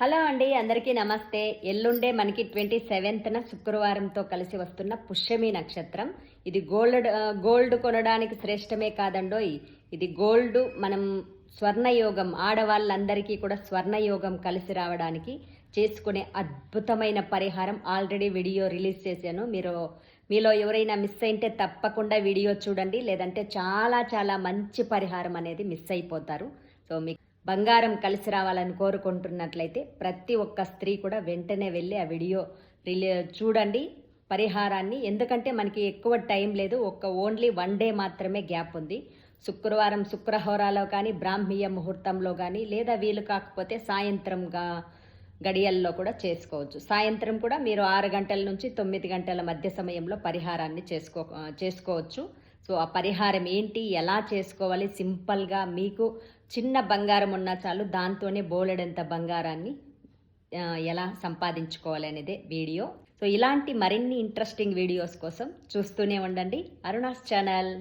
Hello అండి అందరికీ నమస్తే. ఎల్లుండే మనకి ట్వంటీ సెవెంత్న శుక్రవారంతో కలిసి వస్తున్న పుష్యమి నక్షత్రం. ఇది గోల్డ్ గోల్డ్ కొనడానికి శ్రేష్టమే కాదండోయ్. ఇది గోల్డ్ మనం స్వర్ణయోగం ఆడవాళ్ళందరికీ కూడా స్వర్ణయోగం కలిసి రావడానికి చేసుకునే అద్భుతమైన పరిహారం ఆల్రెడీ వీడియో రిలీజ్ చేశాను. మీరు మీలో ఎవరైనా మిస్ అయితే తప్పకుండా వీడియో చూడండి లేదంటే చాలా చాలా మంచి పరిహారం అనేది మిస్ అయిపోతారు. సో మీకు బంగారం కలిసి రావాలని కోరుకుంటున్నట్లయితే ప్రతి ఒక్క స్త్రీ కూడా వెంటనే వెళ్ళి ఆ వీడియో రిలీ చూడండి పరిహారాన్ని. ఎందుకంటే మనకి ఎక్కువ టైం లేదు ఒక్క ఓన్లీ వన్ డే మాత్రమే గ్యాప్ ఉంది. శుక్రవారం శుక్రహోరాలో కానీ బ్రాహ్మీయ ముహూర్తంలో కానీ లేదా వీలు కాకపోతే సాయంత్రంగా గడియల్లో కూడా చేసుకోవచ్చు. సాయంత్రం కూడా మీరు ఆరు గంటల నుంచి తొమ్మిది గంటల మధ్య సమయంలో పరిహారాన్ని చేసుకో చేసుకోవచ్చు. సో ఆ పరిహారం ఏంటి? ఎలా చేసుకోవాలి? సింపుల్గా మీకు చిన్న బంగారం ఉన్నా చాలు దాంతోనే బోలెడంత బంగారాన్ని ఎలా సంపాదించుకోవాలి అనేదే వీడియో. సో ఇలాంటి మరిన్ని ఇంట్రెస్టింగ్ వీడియోస్ కోసం చూస్తూనే ఉండండి. అరుణాస్ ఛానల్.